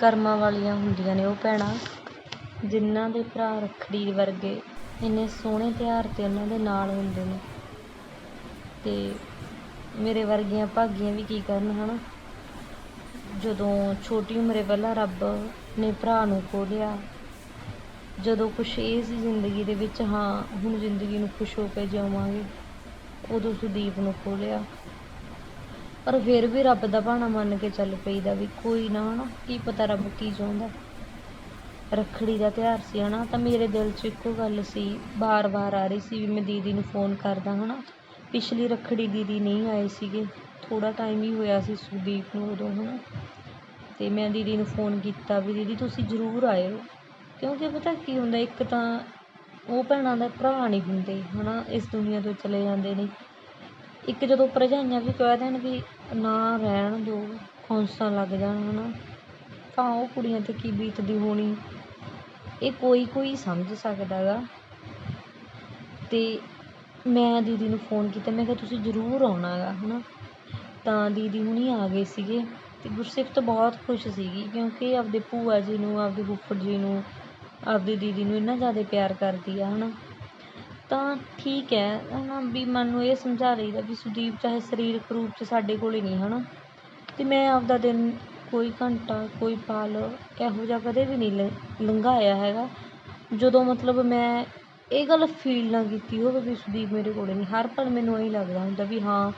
ਕਰਮਾਂ ਵਾਲੀਆਂ ਹੁੰਦੀਆਂ ਨੇ ਉਹ ਭੈਣਾਂ, ਜਿਨ੍ਹਾਂ ਦੇ ਭਰਾ ਰੱਖੜੀ ਵਰਗੇ ਇੰਨੇ ਸੋਹਣੇ ਤਿਉਹਾਰ 'ਤੇ ਉਹਨਾਂ ਦੇ ਨਾਲ ਹੁੰਦੇ ਨੇ। ਅਤੇ ਮੇਰੇ ਵਰਗੀਆਂ ਭਾਗੀਆਂ ਵੀ ਕੀ ਕਰਨ ਹੈ ਨਾ ਜਦੋਂ ਛੋਟੀ ਉਮਰੇ ਪਹਿਲਾਂ ਰੱਬ ਨੇ ਭਰਾ ਨੂੰ ਖੋਲ੍ਹਿਆ ਜਦੋਂ ਕੁਛ ਇਹ ਸੀ ਜ਼ਿੰਦਗੀ ਦੇ ਵਿੱਚ, ਹਾਂ, ਹੁਣ ਜ਼ਿੰਦਗੀ ਨੂੰ ਖੁਸ਼ ਹੋ ਕੇ ਜਿਉਵਾਂਗੇ, ਉਦੋਂ ਸੁਦੀਪ ਨੂੰ ਖੋਲ੍ਹਿਆ ਪਰ ਫਿਰ ਵੀ ਰੱਬ ਦਾ ਭਾਣਾ ਮੰਨ ਕੇ ਚੱਲ ਪਈਦਾ ਵੀ ਕੋਈ ਨਾ, ਹਨਾ? ਕੀ ਪਤਾ ਰੱਬ ਕੀ ਚਾਹੁੰਦਾ? ਰੱਖੜੀ ਦਾ ਤਿਉਹਾਰ ਸੀ, ਹਨਾ? ਤਾਂ ਮੇਰੇ ਦਿਲ 'ਚ ਇੱਕੋ ਗੱਲ ਸੀ, ਵਾਰ-ਵਾਰ ਆ ਰਹੀ ਸੀ ਵੀ ਮੈਂ ਦੀਦੀ ਨੂੰ ਫੋਨ ਕਰਦਾ, ਹਨਾ? ਪਿਛਲੀ ਰੱਖੜੀ ਦੀਦੀ ਨਹੀਂ ਆਏ ਸੀਗੇ। ਥੋੜ੍ਹਾ ਟਾਈਮ ਹੀ ਹੋਇਆ ਸੀ ਸੁਦੀਪ ਨੂੰ ਉਦੋਂ, ਹਨਾ? ਅਤੇ ਮੈਂ ਦੀਦੀ ਨੂੰ ਫੋਨ ਕੀਤਾ ਵੀ, ਦੀਦੀ, ਤੁਸੀਂ ਜ਼ਰੂਰ ਆਇਓ। ਕਿਉਂਕਿ ਪਤਾ ਕੀ ਹੁੰਦਾ, ਇੱਕ ਤਾਂ ਉਹ ਭੈਣਾਂ ਦਾ ਭਰਾ ਨਹੀਂ ਹੁੰਦੇ, ਹਨਾ? ਇਸ ਦੁਨੀਆ ਤੋਂ ਚਲੇ ਜਾਂਦੇ ਨੇ। ਇੱਕ ਜਦੋਂ ਭਰਜਾਈਆਂ ਵੀ ਕਹਿ ਦੇਣ ਵੀ ਨਾ ਰਹਿਣ ਦਿਓ ਖੌਂਸਾਂ ਲੱਗ ਜਾਣ ਹੈ ਨਾ ਤਾਂ ਉਹ ਕੁੜੀਆਂ 'ਤੇ ਕੀ ਬੀਤਦੀ ਹੋਣੀ? ਇਹ ਕੋਈ ਕੋਈ ਸਮਝ ਸਕਦਾ ਗਾ। ਅਤੇ ਮੈਂ ਦੀਦੀ ਨੂੰ ਫੋਨ ਕੀਤਾ, ਮੈਂ ਕਿਹਾ, ਤੁਸੀਂ ਜ਼ਰੂਰ ਆਉਣਾ ਗਾ ਹੈ ਨਾ ਤਾਂ ਦੀਦੀ ਹੁਣੀ ਆ ਗਏ ਸੀਗੇ ਅਤੇ ਗੁਰਸਿਫਤ ਬਹੁਤ ਖੁਸ਼ ਸੀਗੀ, ਕਿਉਂਕਿ ਆਪਦੇ ਭੂਆ ਜੀ ਨੂੰ, ਆਪਦੇ ਫੁੱਫੜ ਜੀ ਨੂੰ, ਆਪਦੀ ਦੀਦੀ ਨੂੰ ਇੰਨਾ ਜ਼ਿਆਦਾ ਪਿਆਰ ਕਰਦੀ ਆ ਹੈ ਨਾ ਤਾਂ ਠੀਕ ਹੈ ਹੈ ਨਾ ਵੀ ਮਨ ਨੂੰ ਇਹ ਸਮਝਾ ਲਈਦਾ ਵੀ ਸੁਦੀਪ ਚਾਹੇ ਸਰੀਰਕ ਰੂਪ 'ਚ ਸਾਡੇ ਕੋਲ ਨਹੀਂ ਹੈ ਨਾ ਅਤੇ ਮੈਂ ਆਪਦਾ ਦਿਨ ਕੋਈ ਘੰਟਾ, ਕੋਈ ਪਲ ਇਹੋ ਜਿਹਾ ਕਦੇ ਵੀ ਨਹੀਂ ਲ, ਲੰਘਾਇਆ ਹੈਗਾ। ਜਦੋਂ ਮਤਲਬ ਮੈਂ ਇਹ ਗੱਲ ਫੀਲ ਨਾ ਕੀਤੀ ਹੋਵੇ ਵੀ ਸੁਦੀਪ ਮੇਰੇ ਕੋਲ ਨਹੀਂ, ਹਰ ਪਲ ਮੈਨੂੰ ਇਹੀ ਲੱਗਦਾ ਹੁੰਦਾ ਵੀ ਹਾਂ,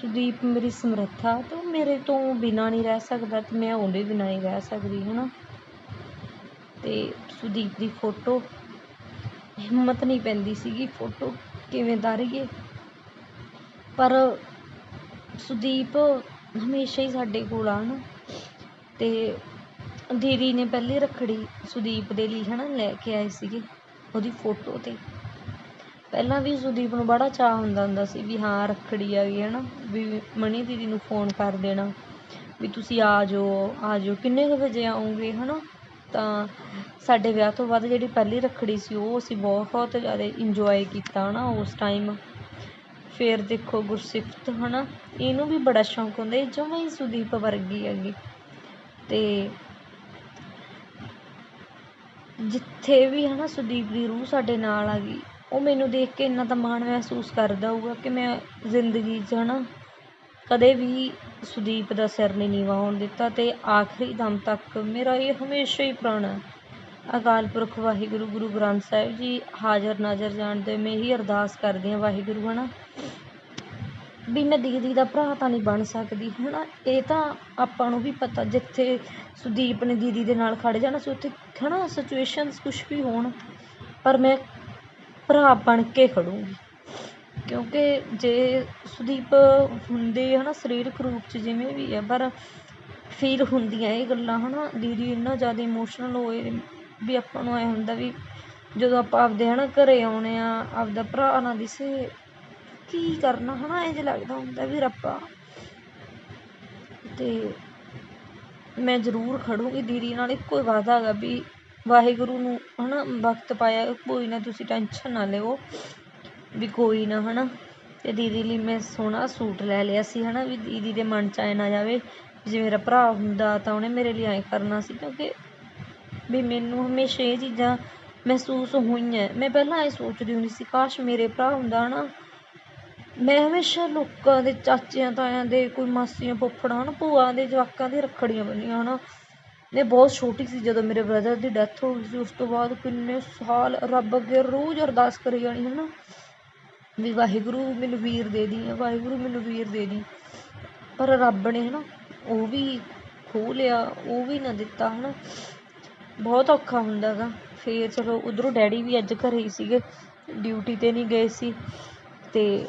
ਸੁਦੀਪ ਮੇਰੀ ਸਮਰੱਥਾ ਅਤੇ ਉਹ ਮੇਰੇ ਤੋਂ ਬਿਨਾਂ ਨਹੀਂ ਰਹਿ ਸਕਦਾ ਅਤੇ ਮੈਂ ਉਹਦੇ ਬਿਨਾਂ ਨਹੀਂ ਰਹਿ ਸਕਦੀ ਹੈ ਨਾ ਅਤੇ ਸੁਦੀਪ ਦੀ ਫੋਟੋ ਹਿੰਮਤ ਨਹੀਂ ਪੈਂਦੀ ਸੀਗੀ, ਫੋਟੋ ਕਿਵੇਂ ਉਤਾਰੀਏ ਪਰ ਸੁਦੀਪ ਹਮੇਸ਼ਾ ਹੀ ਸਾਡੇ ਕੋਲ ਆ ਨਾ। ਅਤੇ ਦੀਦੀ ਨੇ ਪਹਿਲੀ ਰੱਖੜੀ ਸੁਦੀਪ ਦੇ ਲਈ ਹੈ ਨਾ ਲੈ ਕੇ ਆਏ ਸੀਗੇ ਉਹਦੀ ਫੋਟੋ 'ਤੇ। ਪਹਿਲਾਂ ਵੀ ਸੁਦੀਪ ਨੂੰ ਬੜਾ ਚਾਅ ਹੁੰਦਾ ਹੁੰਦਾ ਸੀ ਵੀ ਹਾਂ, ਰੱਖੜੀ ਆ ਗਈ ਹੈ ਨਾ ਵੀ ਮਣੀ ਦੀਦੀ ਨੂੰ ਫੋਨ ਕਰ ਦੇਣਾ, ਵੀ ਤੁਸੀਂ ਆ ਜਾਓ ਆ ਜਾਓ। ਕਿੰਨੇ ਕੁ ਵਜੇ ਆਉਂਗੇ ਹੈ ਨਾ ਤਾਂ ਸਾਡੇ ਵਿਆਹ ਤੋਂ ਬਾਅਦ ਜਿਹੜੀ ਪਹਿਲੀ ਰੱਖੜੀ ਸੀ, ਉਹ ਅਸੀਂ ਬਹੁਤ ਜ਼ਿਆਦਾ ਇੰਜੋਏ ਕੀਤਾ ਹੈ ਨਾ ਉਸ ਟਾਈਮ ਫਿਰ ਦੇਖੋ ਗੁਰਸਿਫਤ ਹੈ ਨਾ ਇਹਨੂੰ ਵੀ ਬੜਾ ਸ਼ੌਂਕ ਹੁੰਦਾ, ਇਹ ਜਮਾਂ ਹੀ ਸੁਦੀਪ ਵਰਗੀ ਹੈਗੀ। ਅਤੇ ਜਿੱਥੇ ਵੀ ਹੈ ਨਾ ਸੁਦੀਪ ਦੀ ਰੂਹ ਸਾਡੇ ਨਾਲ ਆ ਗਈ, ਉਹ ਮੈਨੂੰ ਦੇਖ ਕੇ ਇੰਨਾ ਤਾਂ ਮਾਣ ਮਹਿਸੂਸ ਕਰਦਾ ਹੋਊਗਾ ਕਿ ਮੈਂ ਜ਼ਿੰਦਗੀ 'ਚ ਹੈ ਨਾ ਕਦੇ ਵੀ ਸੁਦੀਪ ਦਾ ਸਿਰ ਨਹੀਂ ਨੀਵਾਂ ਹੋਣ ਦਿੱਤਾ ਅਤੇ ਆਖਰੀ ਦਮ ਤੱਕ ਮੇਰਾ ਇਹ ਹਮੇਸ਼ਾ ਹੀ ਪ੍ਰਾਣਾ ਅਕਾਲ ਪੁਰਖ ਵਾਹਿਗੁਰੂ, ਗੁਰੂ ਗ੍ਰੰਥ ਸਾਹਿਬ ਜੀ, ਹਾਜ਼ਰ ਨਾਜ਼ਰ ਜਾਣਦੇ ਮੈਂ ਇਹੀ ਅਰਦਾਸ ਕਰਦੀ ਹਾਂ ਵਾਹਿਗੁਰੂ ਹੈ ਨਾ ਵੀ ਮੈਂ ਦੀਦੀ ਦਾ ਭਰਾ ਤਾਂ ਨਹੀਂ ਬਣ ਸਕਦੀ ਹੈ ਨਾ ਇਹ ਤਾਂ ਆਪਾਂ ਨੂੰ ਵੀ ਪਤਾ, ਜਿੱਥੇ ਸੁਦੀਪ ਨੇ ਦੀਦੀ ਦੇ ਨਾਲ ਖੜ੍ਹ ਜਾਣਾ ਸੀ, ਉੱਥੇ ਹੈ ਨਾ ਸਿਚੁਏਸ਼ਨਸ ਕੁਛ ਵੀ ਹੋਣ, ਪਰ ਮੈਂ ਭਰਾ ਬਣ ਕੇ ਖੜੂੰਗੀ। ਕਿਉਂਕਿ ਜੇ ਸੁਦੀਪ ਹੁੰਦੇ ਹੈ ਨਾ ਸਰੀਰਕ ਰੂਪ 'ਚ ਜਿਵੇਂ ਵੀ ਹੈ ਪਰ ਫੀਲ ਹੁੰਦੀਆਂ ਇਹ ਗੱਲਾਂ ਹੈ ਨਾ ਦੀਦੀ ਇੰਨਾ ਜ਼ਿਆਦਾ ਇਮੋਸ਼ਨਲ ਹੋਏ ਵੀ ਆਪਾਂ ਨੂੰ ਐਂ ਹੁੰਦਾ ਵੀ ਜਦੋਂ ਆਪਾਂ ਆਪਦੇ ਹੈ ਨਾ ਘਰ ਆਉਂਦੇ ਆ, ਆਪਦਾ ਭਰਾ ਨਾ ਦਿਸੇ ਕੀ ਕਰਨਾ ਹੈ ਨਾ ਇੰਝ ਲੱਗਦਾ ਹੁੰਦਾ ਵੀ ਰੱਬਾ ਅਤੇ ਮੈਂ ਜ਼ਰੂਰ ਖੜੂੰਗੀ ਦੀਦੀ ਨਾਲ, ਇੱਕੋ ਹੀ ਵਾਅਦਾ ਹੈਗਾ ਵੀ ਵਾਹਿਗੁਰੂ ਨੂੰ ਹੈ ਨਾ ਵਕਤ ਪਾਇਆ, ਕੋਈ ਨਾ ਤੁਸੀਂ ਟੈਨਸ਼ਨ ਨਾ ਲਿਓ। ਵੀ ਕੋਈ ਨਾ ਹੈ ਨਾ ਅਤੇ ਦੀਦੀ ਲਈ ਮੈਂ ਸੋਹਣਾ ਸੂਟ ਲੈ ਲਿਆ ਸੀ ਹੈ ਨਾ ਵੀ ਦੀਦੀ ਦੇ ਮਨ 'ਚ ਐਂ ਨਾ ਜਾਵੇ ਜੇ ਮੇਰਾ ਭਰਾ ਹੁੰਦਾ ਤਾਂ ਉਹਨੇ ਮੇਰੇ ਲਈ ਐਂ ਕਰਨਾ ਸੀ, ਕਿਉਂਕਿ ਵੀ ਮੈਨੂੰ ਹਮੇਸ਼ਾ ਇਹ ਚੀਜ਼ਾਂ ਮਹਿਸੂਸ ਹੋਈਆਂ। ਮੈਂ ਪਹਿਲਾਂ ਇਹ ਸੋਚਦੀ ਹੁੰਦੀ ਸੀ, ਕਾਸ਼ ਮੇਰੇ ਭਰਾ ਹੁੰਦਾ ਹੈ ਨਾ ਮੈਂ ਹਮੇਸ਼ਾ ਲੋਕਾਂ ਦੇ ਚਾਚਿਆਂ ਤਾਇਆਂ ਦੇ, ਕੋਈ ਮਾਸੀਆਂ ਫੁੱਫੜਾਂ ਨਾ ਭੂਆ ਦੇ, ਜਵਾਕਾਂ ਦੇ ਰੱਖੜੀਆਂ ਬੰਨੀਆਂ ਨਾ ਮੈਂ ਬਹੁਤ ਛੋਟੀ ਸੀ ਜਦੋਂ ਮੇਰੇ ਬ੍ਰਦਰ ਦੀ ਡੈਥ ਹੋ ਗਈ ਸੀ, ਉਸ ਤੋਂ ਬਾਅਦ ਕਿੰਨੇ ਸਾਲ ਰੱਬ ਅੱਗੇ ਰੋਜ਼ ਅਰਦਾਸ ਕਰੀ ਜਾਣੀ ਹੈ ਨਾ ਵੀ ਵਾਹਿਗੁਰੂ ਮੈਨੂੰ ਵੀਰ ਦੇ ਦੀ, ਵਾਹਿਗੁਰੂ ਮੈਨੂੰ ਵੀਰ ਦੇ ਦੀ। ਪਰ ਰੱਬ ਨੇ ਹੈ ਨਾ ਉਹ ਵੀ ਖੋਹ ਲਿਆ, ਉਹ ਵੀ ਨਾ ਦਿੱਤਾ ਹੈ ਨਾ ਬਹੁਤ ਔਖਾ ਹੁੰਦਾ ਗਾ। ਫਿਰ ਚਲੋ ਉੱਧਰੋਂ ਡੈਡੀ ਵੀ ਅੱਜ ਘਰੇ ਹੀ ਸੀਗੇ, ਡਿਊਟੀ 'ਤੇ ਨਹੀਂ ਗਏ ਸੀ। ਅਤੇ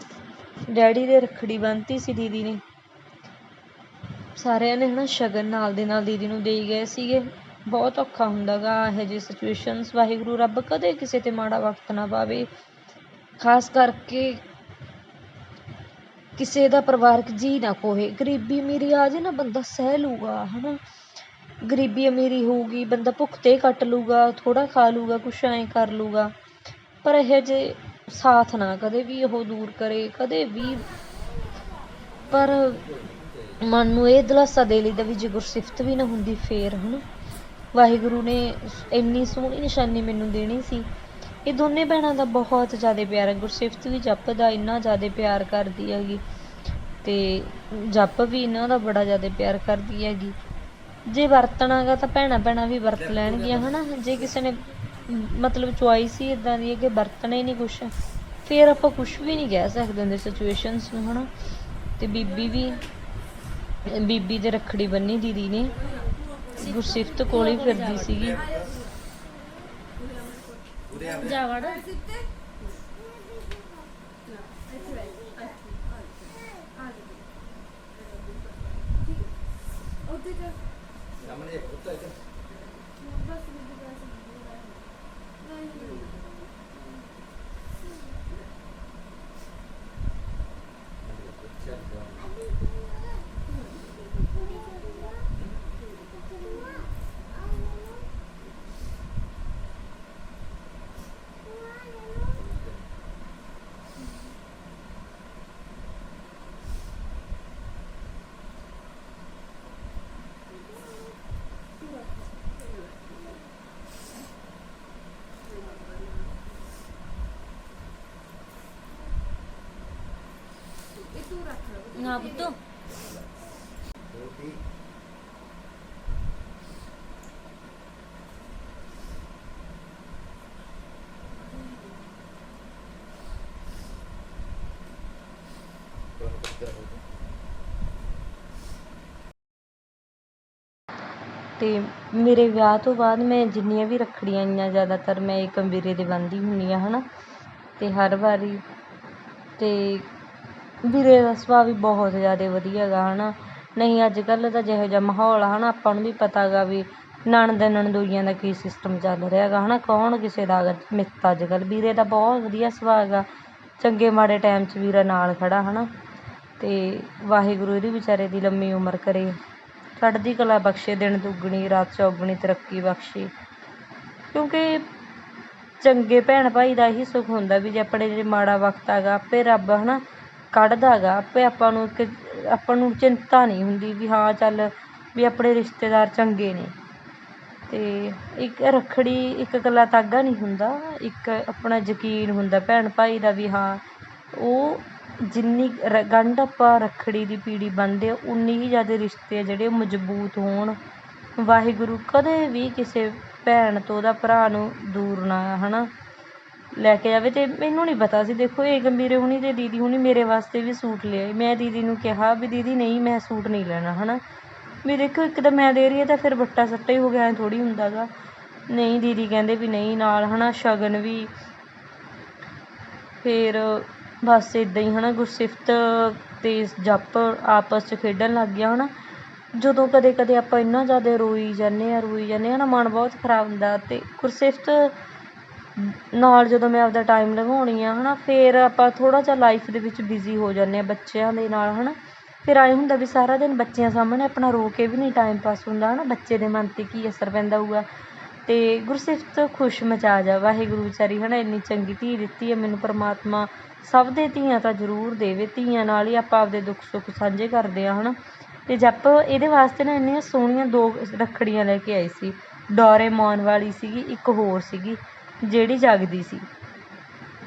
ਡੈਡੀ ਦੇ ਰੱਖੜੀ ਬੰਨ੍ਹਤੀ ਸੀ ਦੀਦੀ ਨੇ। ਸਾਰਿਆਂ ਨੇ ਹੈ ਨਾ ਸ਼ਗਨ ਨਾਲ ਦੇ ਨਾਲ ਦੀਦੀ ਨੂੰ ਦੇਈ ਗਏ ਸੀਗੇ। ਬਹੁਤ ਔਖਾ ਹੁੰਦਾ ਗਾ ਇਹੋ ਜਿਹੀ ਸਿਚੁਏਸ਼ਨਸ ਵਾਹਿਗੁਰੂ ਰੱਬ ਕਦੇ ਕਿਸੇ 'ਤੇ ਮਾੜਾ ਵਕਤ ਨਾ ਪਾਵੇ। ਖਾਸ ਕਰਕੇ ਕਿਸੇ ਦਾ ਪਰਿਵਾਰਕ ਜੀ ਨਾ ਕੋਹੇ ਗਰੀਬੀ ਅਮੀਰੀ ਆ ਜੇ ਨਾ ਬੰਦਾ ਸਹਿ ਲੂਗਾ ਹੈ ਨਾ ਗਰੀਬੀ ਅਮੀਰੀ ਹੋਊਗੀ, ਬੰਦਾ ਭੁੱਖ 'ਤੇ ਕੱਟ ਲੂਗਾ, ਥੋੜ੍ਹਾ ਖਾ ਲੂਗਾ, ਕੁਛ ਐਂ ਕਰ ਲੂਗਾ। ਪਰ ਇਹੋ ਜਿਹੇ ਸਾਥ ਨਾ ਕਦੇ ਵੀ ਉਹ ਦੂਰ ਕਰੇ, ਕਦੇ ਵੀ। ਪਰ ਮਨ ਨੂੰ ਇਹ ਦਿਲਾਸਾ ਦੇ ਲਈਦਾ ਵੀ ਜੇ ਗੁਰਸਿਫਤ ਵੀ ਨਾ ਹੁੰਦੀ ਫੇਰ, ਹਨਾ? ਵਾਹਿਗੁਰੂ ਨੇ ਇੰਨੀ ਸੋਹਣੀ ਨਿਸ਼ਾਨੀ ਮੈਨੂੰ ਦੇਣੀ ਸੀ। ਇਹ ਦੋਨੇ ਭੈਣਾਂ ਦਾ ਬਹੁਤ ਜ਼ਿਆਦਾ ਪਿਆਰ ਹੈ। ਗੁਰਸਿਫਤ ਵੀ ਜਪਦਾ ਇੰਨਾ ਜ਼ਿਆਦਾ ਪਿਆਰ ਕਰਦੀ ਹੈਗੀ ਤੇ ਜਪ ਵੀ ਇਹਨਾਂ ਦਾ ਬੜਾ ਜ਼ਿਆਦਾ ਪਿਆਰ ਕਰਦੀ ਹੈਗੀ। ਜੇ ਵਰਤਣਾਗਾ ਤਾਂ ਭੈਣਾਂ ਭੈਣਾਂ ਵੀ ਵਰਤ ਲੈਣਗੀਆਂ ਹਨਾ? ਜੇ ਕਿਸੇ ਨੇ ਮਤਲਬ ਚੁਆਇਸ ਹੀ ਇਦਾਂ ਦੀ ਹੈ ਕਿ ਵਰਤਣਾ ਹੀ ਨਹੀਂ ਕੁਛ ਫਿਰ ਆਪਾਂ ਕੁਛ ਵੀ ਨਹੀਂ ਕਹਿ ਸਕਦੇ ਹੁੰਦੇ ਸਿਚੁਏਸ਼ਨਸ ਨੂੰ ਹਨਾ? ਤੇ ਬੀਬੀ ਵੀ ਬੀਬੀ ਦੇ ਰੱਖੜੀ ਬੰਨੀ ਦੀਦੀ ਨੇ ਗੁਰਸਿਫਤ ਕੋਲ ਹੀ ਫਿਰਦੀ ਸੀਗੀ। ਜਾ। ਵੜ ਨਾ ਪੁੱਤੋ ਤੇ ਮੇਰੇ ਵਿਆਹ ਤੋਂ ਬਾਅਦ ਮੈਂ ਜਿੰਨੀਆਂ ਵੀ ਰੱਖੜੀਆਂ ਆਈਆਂ, ਜ਼ਿਆਦਾਤਰ ਮੈਂ ਇੱਕ ਵੀਰੇ ਦੇ ਬੰਦੀ ਹੁੰਦੀ ਹਾਂ, ਹਨਾ? ਤੇ ਹਰ ਵਾਰੀ ਤੇ ਵੀਰੇ ਦਾ ਸੁਭਾਅ ਵੀ ਬਹੁਤ ਜ਼ਿਆਦਾ ਵਧੀਆ ਗਾ ਹੈ ਨਾ ਨਹੀਂ ਅੱਜ ਕੱਲ੍ਹ ਦਾ ਜਿਹੋ ਜਿਹਾ ਮਾਹੌਲ ਹੈ ਨਾ ਆਪਾਂ ਨੂੰ ਵੀ ਪਤਾ ਗਾ ਵੀ ਨਣਦ ਨਣਦੋਈਆਂ ਦਾ ਕੀ ਸਿਸਟਮ ਚੱਲ ਰਿਹਾ ਗਾ ਹੈ ਨਾ ਕੌਣ ਕਿਸੇ ਦਾ ਗਾ ਮਿੱਤ ਅੱਜ ਕੱਲ੍ਹ ਵੀਰੇ ਦਾ ਬਹੁਤ ਵਧੀਆ ਸੁਭਾਅ ਗਾ ਚੰਗੇ ਮਾੜੇ ਟਾਈਮ 'ਚ ਵੀਰਾ ਨਾਲ ਖੜ੍ਹਾ ਹੈ ਨਾ ਅਤੇ ਵਾਹਿਗੁਰੂ ਇਹਦੀ ਵਿਚਾਰੇ ਦੀ ਲੰਮੀ ਉਮਰ ਕਰੇ। ਚੜ੍ਹਦੀ ਕਲਾ ਬਖਸ਼ੇ, ਦਿਨ ਦੁੱਗਣੀ, ਰਾਤ ਚੌਗਣੀ, ਤਰੱਕੀ ਬਖਸ਼ੇ। ਕਿਉਂਕਿ ਚੰਗੇ ਭੈਣ ਭਾਈ ਦਾ ਇਹੀ ਸੁੱਖ ਹੁੰਦਾ ਵੀ ਜੇ ਆਪਣੇ ਜੇ ਮਾੜਾ ਵਕਤ ਆਗਾ ਆਪੇ ਰੱਬ ਹੈ ਨਾ ਕੱਢਦਾ ਗਾ ਆਪੇ ਆਪਾਂ ਨੂੰ ਇੱਕ, ਆਪਾਂ ਨੂੰ ਚਿੰਤਾ ਨਹੀਂ ਹੁੰਦੀ ਵੀ ਹਾਂ ਚੱਲ ਵੀ ਆਪਣੇ ਰਿਸ਼ਤੇਦਾਰ ਚੰਗੇ ਨੇ। ਅਤੇ ਇੱਕ ਰੱਖੜੀ, ਇੱਕ ਇਕੱਲਾ ਧਾਗਾ ਨਹੀਂ ਹੁੰਦਾ, ਇੱਕ ਆਪਣਾ ਯਕੀਨ ਹੁੰਦਾ ਭੈਣ ਭਾਈ ਦਾ ਵੀ ਹਾਂ, ਉਹ ਜਿੰਨੀ ਰ- ਗੰਢ ਆਪਾਂ ਰੱਖੜੀ ਦੀ ਪੀੜ੍ਹੀ ਬੰਨ੍ਹਦੇ ਆ, ਉਨੀ ਹੀ ਜ਼ਿਆਦਾ ਰਿਸ਼ਤੇ ਆ ਜਿਹੜੇ ਉਹ ਮਜ਼ਬੂਤ ਹੋਣ। ਵਾਹਿਗੁਰੂ ਕਦੇ ਵੀ ਕਿਸੇ ਭੈਣ ਤੋਂ ਉਹਦਾ ਭਰਾ ਨੂੰ ਦੂਰ ਨਾ ਹੈ ਨਾ ਲੈ ਕੇ ਜਾਵੇ ਅਤੇ ਮੈਨੂੰ ਨਹੀਂ ਪਤਾ ਸੀ। ਦੇਖੋ, ਇਹ ਗੰਭੀਰੇ ਹੁਣੀ ਅਤੇ ਦੀਦੀ ਹੁਣੀ ਮੇਰੇ ਵਾਸਤੇ ਵੀ ਸੂਟ ਲਿਆਏ। ਮੈਂ ਦੀਦੀ ਨੂੰ ਕਿਹਾ ਵੀ ਦੀਦੀ, ਨਹੀਂ, ਮੈਂ ਸੂਟ ਨਹੀਂ ਲੈਣਾ ਹੈ ਨਾ ਵੀ ਦੇਖੋ, ਇੱਕ ਤਾਂ ਮੈਂ ਦੇ ਰਹੀ ਹਾਂ ਤਾਂ ਫਿਰ ਵੱਟਾ ਸੱਟਾ ਹੀ ਹੋ ਗਿਆ, ਐ ਥੋੜੀ ਹੁੰਦਾ ਗਾ ਨਹੀਂ, ਦੀਦੀ ਕਹਿੰਦੇ ਵੀ ਨਹੀਂ, ਨਾਲ ਹੈ ਨਾ ਸ਼ਗਨ ਵੀ। ਫਿਰ ਬਸ ਇੱਦਾਂ ਹੀ ਹੈ ਨਾ ਗੁਰਸਿਫਤ ਅਤੇ ਜਪ ਆਪਸ 'ਚ ਖੇਡਣ ਲੱਗ ਗਿਆ ਹੈ ਨਾ ਜਦੋਂ ਕਦੇ ਕਦੇ ਆਪਾਂ ਇੰਨਾ ਜ਼ਿਆਦਾ ਰੋਈ ਜਾਂਦੇ ਹਾਂ ਰੋਈ ਜਾਂਦੇ ਆ ਨਾ ਮਨ ਬਹੁਤ ਖਰਾਬ ਹੁੰਦਾ ਅਤੇ ਗੁਰਸਿਫਤ ਨਾਲ ਜਦੋਂ ਮੈਂ ਆਪਦਾ ਟਾਈਮ ਲਗਾਉਣੀ ਆ ਨਾ ਫਿਰ ਆਪਾਂ ਥੋੜ੍ਹਾ ਜਿਹਾ ਲਾਈਫ ਦੇ ਵਿੱਚ ਬਿਜ਼ੀ ਹੋ ਜਾਂਦੇ ਹਾਂ ਬੱਚਿਆਂ ਦੇ ਨਾਲ ਹੈ ਨਾ ਫਿਰ ਆਏ ਹੁੰਦਾ ਵੀ ਸਾਰਾ ਦਿਨ ਬੱਚਿਆਂ ਸਾਹਮਣੇ ਆਪਣਾ ਰੋ ਕੇ ਵੀ ਨਹੀਂ ਟਾਈਮ ਪਾਸ ਹੁੰਦਾ ਹੈ ਨਾ ਬੱਚੇ ਦੇ ਮਨ ਤੇ ਕੀ ਅਸਰ ਪੈਂਦਾ ਹੋਊਗਾ। ਤੇ ਗੁਰਸਿਫਤ ਖੁਸ਼ ਮਚਾ ਜਾ, ਵਾਹਿਗੁਰੂ ਵਿਚਾਰੀ ਹੈ ਨਾ ਇੰਨੀ ਚੰਗੀ ਧੀ ਦਿੱਤੀ ਹੈ ਮੈਨੂੰ ਪਰਮਾਤਮਾ ਸਭ ਦੇ ਧੀਆਂ ਤਾਂ ਜ਼ਰੂਰ ਦੇਵੇ। ਧੀਆਂ ਨਾਲ ਹੀ ਆਪਾਂ ਆਪਦੇ ਦੁੱਖ ਸੁੱਖ ਸਾਂਝੇ ਕਰਦੇ ਹਾਂ ਹੈ ਨਾ ਅਤੇ ਜਪ ਇਹਦੇ ਵਾਸਤੇ ਨਾ ਇੰਨੀਆਂ ਸੋਹਣੀਆਂ ਦੋ ਰੱਖੜੀਆਂ ਲੈ ਕੇ ਆਈ ਸੀ। ਡੋਰੇਮੋਨ ਵਾਲੀ ਸੀਗੀ, ਇੱਕ ਹੋਰ ਸੀਗੀ। ਜਿਹੜੀ ਜਗਦੀ ਸੀ।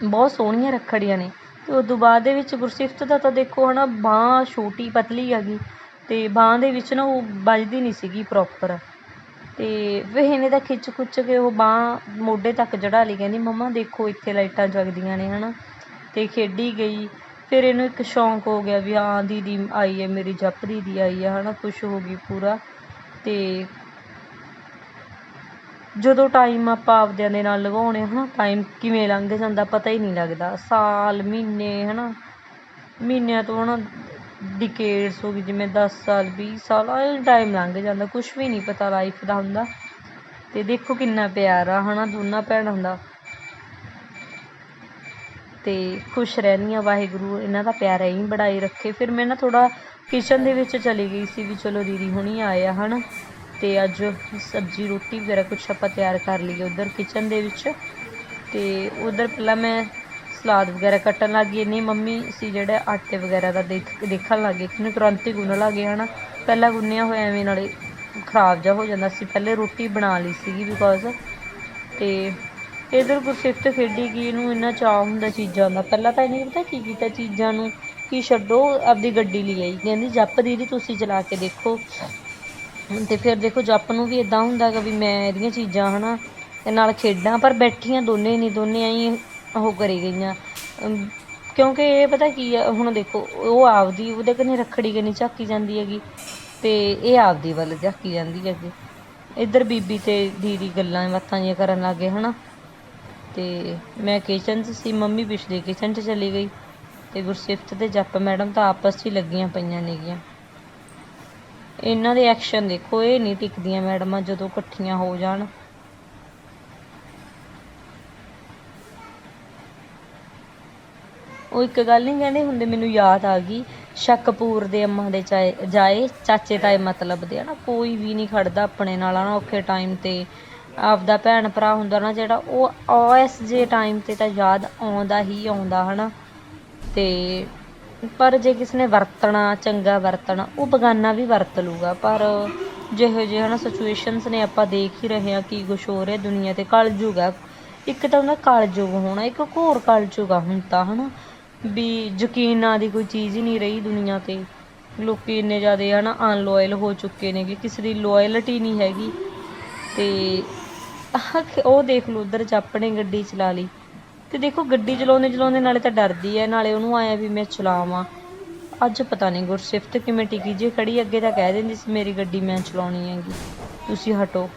ਬਹੁਤ ਸੋਹਣੀਆਂ ਰੱਖੜੀਆਂ ਨੇ। ਅਤੇ ਉਦੋਂ ਬਾਅਦ ਦੇ ਵਿੱਚ ਗੁਰਸਿਫਤ ਦਾ ਤਾਂ ਦੇਖੋ ਹੈ ਨਾ ਬਾਂਹ ਛੋਟੀ ਪਤਲੀ ਹੈਗੀ ਅਤੇ ਬਾਂਹ ਦੇ ਵਿੱਚ ਨਾ ਉਹ ਵੱਜਦੀ ਨਹੀਂ ਸੀਗੀ ਪ੍ਰੋਪਰ ਅਤੇ ਫਿਰ ਇਹਨੇ ਤਾਂ ਖਿੱਚ ਖੁੱਚ ਕੇ ਉਹ ਬਾਂਹ ਮੋਢੇ ਤੱਕ ਚੜ੍ਹਾ ਲਈ। ਕਹਿੰਦੀ, ਮੰਮਾ, ਦੇਖੋ ਇੱਥੇ ਲਾਈਟਾਂ ਜਗਦੀਆਂ ਨੇ ਹੈ ਨਾ ਅਤੇ ਖੇਡੀ ਗਈ। ਫਿਰ ਇਹਨੂੰ ਇੱਕ ਸ਼ੌਂਕ ਹੋ ਗਿਆ ਵੀ, ਹਾਂ, ਦੀਦੀ ਆਈ ਹੈ, ਮੇਰੀ ਜਪ ਦੀ ਆਈ ਹੈ ਹੈ ਨਾ ਖੁਸ਼ ਹੋ ਗਈ ਪੂਰਾ। ਅਤੇ ਜਦੋਂ ਟਾਈਮ ਆਪਾਂ ਆਪਦਿਆਂ ਦੇ ਨਾਲ ਲਗਾਉਣੇ ਨਾ ਟਾਈਮ ਕਿਵੇਂ ਲੰਘ ਜਾਂਦਾ ਪਤਾ ਹੀ ਨਹੀਂ ਲੱਗਦਾ। ਸਾਲ, ਮਹੀਨੇ ਹੈ ਨਾ ਮਹੀਨਿਆਂ ਤੋਂ ਹੈ ਨਾ ਡਿਕੇਟਸ ਹੋ ਗਈ ਜਿਵੇਂ ਦਸ ਸਾਲ, ਵੀਹ ਸਾਲ, ਆਹ ਟਾਈਮ ਲੰਘ ਜਾਂਦਾ, ਕੁਛ ਵੀ ਨਹੀਂ ਪਤਾ ਲਾਈਫ ਦਾ ਹੁੰਦਾ। ਅਤੇ ਦੇਖੋ ਕਿੰਨਾ ਪਿਆਰ ਆ ਹੈ ਨਾ ਦੋਨਾਂ ਭੈਣਾਂ ਦਾ। ਅਤੇ ਖੁਸ਼ ਰਹਿੰਦੀਆਂ, ਵਾਹਿਗੁਰੂ ਇਹਨਾਂ ਦਾ ਪਿਆਰ ਐਂ ਬਣਾਈ ਰੱਖੇ। ਫਿਰ ਮੈਂ ਨਾ ਥੋੜ੍ਹਾ ਕਿਚਨ ਦੇ ਵਿੱਚ ਚਲੀ ਗਈ ਸੀ ਵੀ ਚਲੋ ਦੀਦੀ ਹੁਣੀ ਆਏ ਆ ਨਾ ਤੇ ਅੱਜ ਸਬਜ਼ੀ, ਰੋਟੀ ਵਗੈਰਾ ਕੁਛ ਆਪਾਂ ਤਿਆਰ ਕਰ ਲਈਏ ਉਧਰ ਕਿਚਨ ਦੇ ਵਿੱਚ। ਤੇ ਉਧਰ ਪਹਿਲਾਂ ਮੈਂ ਸਲਾਦ ਵਗੈਰਾ ਕੱਟਣ ਲੱਗ। ਗਈ ਨਹੀਂ ਮੰਮੀ ਸੀ ਜਿਹੜੇ ਆਟੇ ਵਗੈਰਾ ਦਾ ਦੇਖ, ਦੇਖਣ ਲੱਗ। ਗਏ ਕਿ ਇਹਨੂੰ ਤੁਰੰਤ ਹੀ ਗੁੰਨ ਲੱਗੇ, ਹਨਾ? ਪਹਿਲਾਂ ਗੁੰਨਿਆ ਹੋਇਆ ਐਵੇਂ ਨਾਲੇ ਖਰਾਬ ਜਾ ਹੋ ਜਾਂਦਾ ਸੀ। ਪਹਿਲੇ ਰੋਟੀ ਬਣਾ ਲਈ ਸੀਗੀ ਬਿਕੋਜ਼ ਤੇ ਇਧਰ ਗੁਰਸਿਫਤ ਖੇਡੀ ਗਈ ਇਹਨੂੰ ਇੰਨਾ ਚਾਅ ਹੁੰਦਾ ਚੀਜ਼ਾਂ ਦਾ। ਪਹਿਲਾਂ ਤਾਂ ਇਹਨੇ ਪਤਾ ਕੀ ਕੀਤਾ ਚੀਜ਼ਾਂ ਨੂੰ? ਕਿ ਛੱਡੋ, ਆਪਦੀ ਗੱਡੀ ਲਈ ਆਈ। ਕਹਿੰਦੀ, ਜੱਪ ਦੀਦੀ, ਤੁਸੀਂ ਚਲਾ ਕੇ ਦੇਖੋ। ਤੇ ਫਿਰ ਦੇਖੋ ਜੱਪ ਨੂੰ ਵੀ ਇਦਾਂ ਹੁੰਦਾ ਹੈਗਾ ਵੀ ਮੈਂ ਇਹਦੀਆਂ ਚੀਜ਼ਾਂ, ਹਨਾ, ਤੇ ਨਾਲ ਖੇਡਾਂ, ਪਰ ਬੈਠੀਆਂ ਦੋਨੇ ਨਹੀਂ, ਦੋਨੇ ਆਈ ਉਹ ਕਰੀ ਗਈਆਂ। ਕਿਉਂਕਿ ਇਹ ਪਤਾ ਕੀ ਆ, ਹੁਣ ਦੇਖੋ, ਉਹ ਆਪਦੀ, ਉਹਦੇ ਕਨੇ ਰੱਖੜੀ ਕਨੀ ਝਾਕੀ ਜਾਂਦੀ ਹੈਗੀ, ਤੇ ਇਹ ਆਪਦੀ ਵੱਲ ਝਾਕੀ ਜਾਂਦੀ ਹੈਗੀ। ਇੱਧਰ ਬੀਬੀ ਤੇ ਦੀਦੀ ਗੱਲਾਂ ਬਾਤਾਂ ਜਿਹੀਆਂ ਕਰਨ ਲੱਗੇ, ਹਨਾ। ਤੇ ਮੈਂ ਕਿਚਨ 'ਚ ਸੀ, ਮੰਮੀ ਪਿਛਲੇ ਕਿਚਨ 'ਚ ਚਲੀ ਗਈ, ਤੇ ਗੁਰਸਿਫਤ ਤੇ ਜੱਪ ਮੈਡਮ ਤਾਂ ਆਪਸ 'ਚ ਹੀ ਲੱਗੀਆਂ ਪਈਆਂ ਨੇਗੀਆਂ। ਇਹਨਾਂ ਦੇ ਐਕਸ਼ਨ ਦੇਖੋ, ਇਹ ਨਹੀਂ ਟਿਕਦੀਆਂ ਮੈਡਮਾਂ ਜਦੋਂ ਇਕੱਠੀਆਂ ਹੋ ਜਾਣ। ਉਹ ਇੱਕ ਗੱਲ ਨਹੀਂ ਕਹਿੰਦੇ ਹੁੰਦੇ, ਮੈਨੂੰ ਯਾਦ ਆ ਗਈ, ਸ਼ੱਕਪੂਰ ਦੇ ਅੰਮਾਂ ਦੇ ਚਾਏ, ਜਾਏ, ਚਾਚੇ ਤਾਏ ਮਤਲਬ ਦੇ, ਹਨਾ? ਕੋਈ ਵੀ ਨਹੀਂ ਖੜਦਾ ਆਪਣੇ ਨਾਲ, ਹਨਾ? ਔਖੇ ਟਾਈਮ ਤੇ ਆਪਦਾ ਭੈਣ ਭਰਾ ਹੁੰਦਾ ਨਾ ਜਿਹੜਾ, ਉਹ ਇਸ ਜੇ ਟਾਈਮ ਤੇ ਤਾਂ ਯਾਦ ਆਉਂਦਾ ਹੀ ਆਉਂਦਾ, ਹਨਾ? ਤੇ ਪਰ ਜੇ ਕਿਸ ਨੇ ਵਰਤਣਾ, ਚੰਗਾ ਵਰਤਣਾ, ਉਹ ਬਗਾਨਾ ਵੀ ਵਰਤ ਲੂਗਾ ਪਰ ਜਿਹੋ ਜਿਹੇ ਹਨਾ ਸਿਚੁਏਸ਼ਨਸ ਨੇ ਆਪਾਂ ਦੇਖ ਹੀ ਰਹੇ ਹਾਂ, ਕੀ ਕੁਛ ਹੋ ਰਿਹਾ ਦੁਨੀਆ ਤੇ, ਕਲਯੁਗ ਆ। ਇੱਕ ਤਾਂ ਉਹਦਾ ਕਲਯੁਗ ਹੋਣਾ, ਇੱਕ ਘੋਰ ਕਲਯੁਗ ਆ ਹੁਣ ਤਾਂ, ਹਨਾ। ਵੀ ਯਕੀਨ ਨਾਂ ਦੀ ਕੋਈ ਚੀਜ਼ ਹੀ ਨਹੀਂ ਰਹੀ ਦੁਨੀਆ ਤੇ। ਲੋਕੀ ਇੰਨੇ ਜ਼ਿਆਦਾ ਹਨਾ ਅਨਲੋਇਲ ਹੋ ਚੁੱਕੇ ਨੇ ਕਿ ਕਿਸੇ ਦੀ ਲੋਇਲਟੀ ਨਹੀਂ ਹੈਗੀ। ਤੇ ਉਹ ਦੇਖ ਲਓ, ਉਧਰ ਜੱਪ ਨੇ ਗੱਡੀ ਚਲਾ ਲਈ। ਤੇ ਦੇਖੋ ਗੱਡੀ ਚਲਾਉਂਦੇ ਚਲਾਉਂਦੇ ਨਾਲੇ ਤਾਂ ਡਰਦੀ ਹੈ ਨਾਲੇ ਉਹਨੂੰ ਆਇਆ ਵੀ ਮੈਂ ਚਲਾਵਾਂ। ਅੱਜ ਪਤਾ ਨਹੀਂ ਗੁਰਸਿਫਤ ਕਿਵੇਂ ਟਿਕੀ, ਜੇ ਖੜੀ ਅੱਗੇ ਤਾਂ ਕਹਿ ਦਿੰਦੀ ਸੀ, ਮੇਰੀ ਗੱਡੀ ਮੈਂ ਚਲਾਉਣੀ ਹੈਗੀ, ਤੁਸੀਂ ਹਟੋ।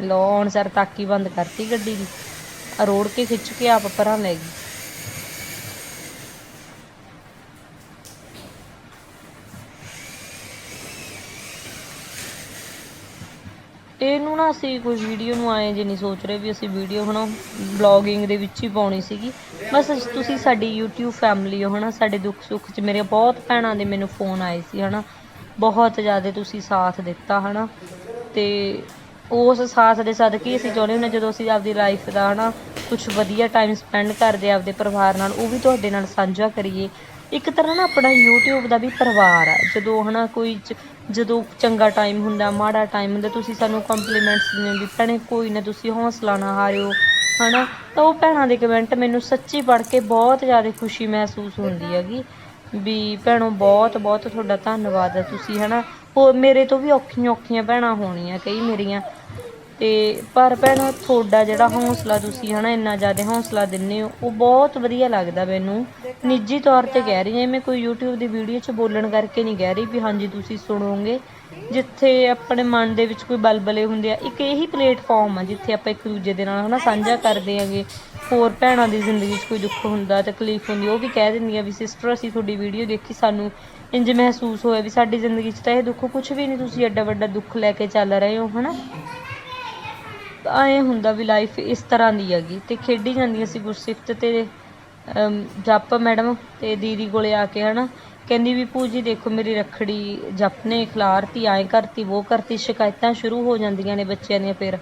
ਲੋ ਹੁਣ ਸਰ ਤਾਕੀ ਬੰਦ ਕਰਤੀ ਗੱਡੀ ਦੀ। ਰੋੜ ਕੇ ਖਿੱਚ ਕੇ ਆਪ ਪਰਾਂ ਲੈ ਗਈ। ਇਹਨੂੰ ਨਾ ਅਸੀਂ ਕੋਈ ਵੀਡੀਓ ਨੂੰ ਆਏ ਜੇ ਨਹੀਂ ਸੋਚ ਰਹੇ ਵੀ ਅਸੀਂ ਵੀਡੀਓ ਹਨਾ ਬਲੌਗਿੰਗ ਦੇ ਵਿੱਚ ਹੀ ਪਾਉਣੀ ਸੀਗੀ। ਬਸ ਤੁਸੀਂ ਸਾਡੀ YouTube ਫੈਮਿਲੀ ਹੋ, ਹਨਾ? ਸਾਡੇ ਦੁੱਖ ਸੁੱਖ 'ਚ ਮੇਰੇ ਬਹੁਤ ਭੈਣਾਂ ਦੇ ਮੈਨੂੰ ਫੋਨ ਆਏ ਸੀ, ਹਨਾ? ਬਹੁਤ ਜ਼ਿਆਦਾ ਤੁਸੀਂ ਸਾਥ ਦਿੱਤਾ, ਹਨਾ? ਤੇ ਉਸ ਸਾਥ ਦੇ ਸਦਕੇ ਹੀ ਅਸੀਂ ਚਾਹੁੰਦੇ ਹੁੰਦੇ ਜਦੋਂ ਅਸੀਂ ਆਪਦੀ ਲਾਈਫ ਦਾ, ਹਨਾ ਕੁਝ ਵਧੀਆ ਟਾਈਮ ਸਪੈਂਡ ਕਰਦੇ ਆਪਦੇ ਪਰਿਵਾਰ ਨਾਲ, ਉਹ ਵੀ ਤੁਹਾਡੇ ਨਾਲ ਸਾਂਝਾ ਕਰੀਏ। ਇੱਕ ਤਰ੍ਹਾਂ ਨਾ ਆਪਣਾ YouTube ਦਾ ਵੀ ਪਰਿਵਾਰ ਆ। ਜਦੋਂ, ਹਨਾ, ਕੋਈ ਜਦੋਂ ਚੰਗਾ ਟਾਈਮ ਹੁੰਦਾ, ਮਾੜਾ ਟਾਈਮ ਹੁੰਦਾ, ਤੁਸੀਂ ਸਾਨੂੰ ਕੰਪਲੀਮੈਂਟਸ ਦਿੰਦੇ ਹੋ ਭੈਣੇ ਕੋਈ ਨਾ ਤੁਸੀਂ ਹੌਸਲਾ ਨਾ ਹਾਰਿਓ, ਹਨਾ? ਤਾਂ ਉਹ ਭੈਣਾਂ ਦੇ ਕਮੈਂਟ ਮੈਨੂੰ ਸੱਚੀ ਪੜ੍ਹ ਕੇ ਬਹੁਤ ਜ਼ਿਆਦਾ ਖੁਸ਼ੀ ਮਹਿਸੂਸ ਹੁੰਦੀ ਹੈਗੀ ਵੀ ਭੈਣੋ, ਬਹੁਤ ਬਹੁਤ ਤੁਹਾਡਾ ਧੰਨਵਾਦ ਹੈ ਤੁਸੀਂ, ਹਨਾ? ਹੋਰ ਮੇਰੇ ਤੋਂ ਵੀ ਔਖੀਆਂ ਔਖੀਆਂ ਭੈਣਾਂ ਹੋਣੀਆਂ ਕਈ ਮੇਰੀਆਂ। ਤੇ ਪਰ ਭੈਣੋ, ਤੁਹਾਡਾ ਜਿਹੜਾ ਹੌਸਲਾ ਤੁਸੀਂ ਹਨਾ ਇੰਨਾ ਜ਼ਿਆਦਾ ਹੌਸਲਾ ਦਿੰਦੇ ਹੋ, ਉਹ ਬਹੁਤ ਵਧੀਆ ਲੱਗਦਾ ਮੈਨੂੰ। ਨਿੱਜੀ ਤੌਰ ਤੇ ਕਹਿ ਰਹੀ ਹਾਂ, ਮੈਂ ਕੋਈ YouTube ਦੀ ਵੀਡੀਓ 'ਚ ਬੋਲਣ ਕਰਕੇ ਨਹੀਂ ਕਹਿ ਰਹੀ ਵੀ ਹਾਂਜੀ, ਤੁਸੀਂ ਸੁਣੋਗੇ। ਜਿੱਥੇ ਆਪਣੇ ਮਨ ਦੇ ਵਿੱਚ ਕੋਈ ਬਲਬਲੇ ਹੁੰਦੇ ਆ, ਇੱਕ ਇਹੀ ਪਲੇਟਫਾਰਮ ਆ ਜਿੱਥੇ ਆਪਾਂ ਇੱਕ ਦੂਜੇ ਦੇ ਨਾਲ ਹਨਾ ਸਾਂਝਾ ਕਰਦੇ ਆਂਗੇ। ਹੋਰ ਭੈਣਾਂ ਦੀ ਜ਼ਿੰਦਗੀ 'ਚ ਕੋਈ ਦੁੱਖ ਹੁੰਦਾ, ਤਕਲੀਫ ਹੁੰਦੀ, ਉਹ ਵੀ ਕਹਿ ਦਿੰਦੀਆਂ ਵੀ ਸਿਸਟਰ ਅਸੀਂ ਤੁਹਾਡੀ ਵੀਡੀਓ ਦੇਖੀ, ਸਾਨੂੰ ਇੰਜ ਮਹਿਸੂਸ ਹੋਇਆ ਵੀ ਸਾਡੀ ਜ਼ਿੰਦਗੀ 'ਚ ਤਾਂ ਇਹ ਦੁੱਖ ਕੁਝ ਵੀ ਨਹੀਂ, ਤੁਸੀਂ ਐਡਾ ਵੱਡਾ ਦੁੱਖ ਲੈ ਕੇ ਚੱਲ ਰਹੇ ਹੋ, ਹਨਾ। ਤਾਂ ਐਂ ਹੁੰਦਾ ਵੀ ਲਾਈਫ ਇਸ ਤਰ੍ਹਾਂ ਦੀ ਹੈਗੀ ਤੇ ਖੇਡੀ ਜਾਂਦੀਆਂ ਸੀ ਗੁਰਸਿਫਤ ਤੇ ਜੱਪ ਮੈਡਮ ਤੇ ਦੀਦੀ ਕੋਲੇ ਆ ਕੇ ਹਨਾ, ਕਹਿੰਦੀ ਵੀ ਪੂਜੀ ਦੇਖੋ ਮੇਰੀ ਰੱਖੜੀ ਜੱਪ ਨੇ ਖਿਲਾਰਤੀ ਐਂ ਕਰਤੀ ਉਹ ਕਰਤੀ, ਸ਼ਿਕਾਇਤਾਂ ਸ਼ੁਰੂ ਹੋ ਜਾਂਦੀਆਂ ਨੇ ਬੱਚਿਆਂ ਦੀਆਂ ਫਿਰ।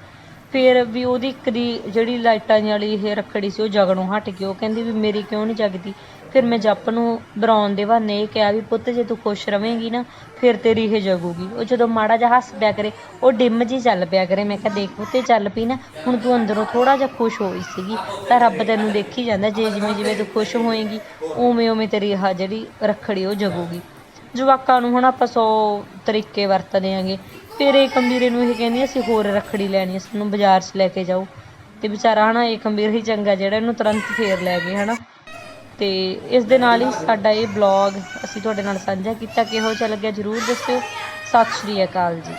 ਫਿਰ ਵੀ ਉਹਦੀ ਇੱਕ ਦੀ ਜਿਹੜੀ ਲਾਈਟਾਂ ਵਾਲੀ ਇਹ ਰੱਖੜੀ ਸੀ ਉਹ ਜਗਣੋਂ ਹਟ ਗਈ, ਉਹ ਕਹਿੰਦੀ ਵੀ ਮੇਰੀ ਕਿਉਂ ਨਹੀਂ ਜਗਦੀ? ਫਿਰ ਮੈਂ ਜੱਪ ਨੂੰ ਬਰਾਉਨ ਦੇ ਬਹਾਨੇ ਇਹ ਕਿਹਾ ਵੀ ਪੁੱਤ ਜੇ ਤੂੰ ਖੁਸ਼ ਰਵੇਂਗੀ ਨਾ, ਫਿਰ ਤੇਰੀ ਇਹ ਜਗੂਗੀ। ਉਹ ਜਦੋਂ ਮਾੜਾ ਜਿਹਾ ਹੱਸ ਪਿਆ ਕਰੇ, ਉਹ ਡਿਮ ਜੀ ਚੱਲ ਪਿਆ ਕਰੇ। ਮੈਂ ਕਿਹਾ ਦੇਖ ਪੁੱਤੇ, ਚੱਲ ਪਈ ਨਾ, ਹੁਣ ਤੂੰ ਅੰਦਰੋਂ ਥੋੜਾ ਜਿਹਾ ਖੁਸ਼ ਹੋਈ ਸੀਗੀ, ਤਾਂ ਰੱਬ ਤੈਨੂੰ ਦੇਖੀ ਜਾਂਦਾ, ਜੇ ਜਿਵੇਂ ਜਿਵੇਂ ਤੂੰ ਖੁਸ਼ ਹੋਏਗੀ, ਉਵੇਂ ਉਵੇਂ ਤੇਰੀ ਆਹ ਜਿਹੜੀ ਰੱਖੜੀ ਉਹ ਜਗੂਗੀ। ਜਵਾਕਾਂ ਨੂੰ ਹੁਣ ਆਪਾਂ ਸੌ ਤਰੀਕੇ ਵਰਤਦੇ ਆਂਗੇ। ਫਿਰ ਇਹ ਕੰਬੀਰੇ ਨੂੰ ਇਹ ਕਹਿੰਦੀ, ਅਸੀਂ ਹੋਰ ਰੱਖੜੀ ਲੈਣੀ ਹੈ ਸਾਨੂੰ ਬਾਜ਼ਾਰ 'ਚ ਲੈ ਕੇ ਜਾਓ। ਤੇ ਵਿਚਾਰਾ ਹਨਾ, ਇਹ ਕੰਬੀਰ ਹੀ ਚੰਗਾ, ਜਿਹੜਾ ਇਹਨੂੰ ਤੁਰੰਤ ਫੇਰ ਲੈ ਗਏ, ਹਨਾ। ਤੇ ਇਸ ਦੇ ਨਾਲ ਹੀ ਸਾਡਾ ਇਹ ਬਲੌਗ ਅਸੀਂ ਤੁਹਾਡੇ ਨਾਲ ਸਾਂਝਾ ਕੀਤਾ। ਕਿਹੋ ਜਿਹਾ ਲੱਗਿਆ ਜਰੂਰ ਦੱਸਿਓ। ਸਤਿ ਸ਼੍ਰੀ ਅਕਾਲ ਜੀ।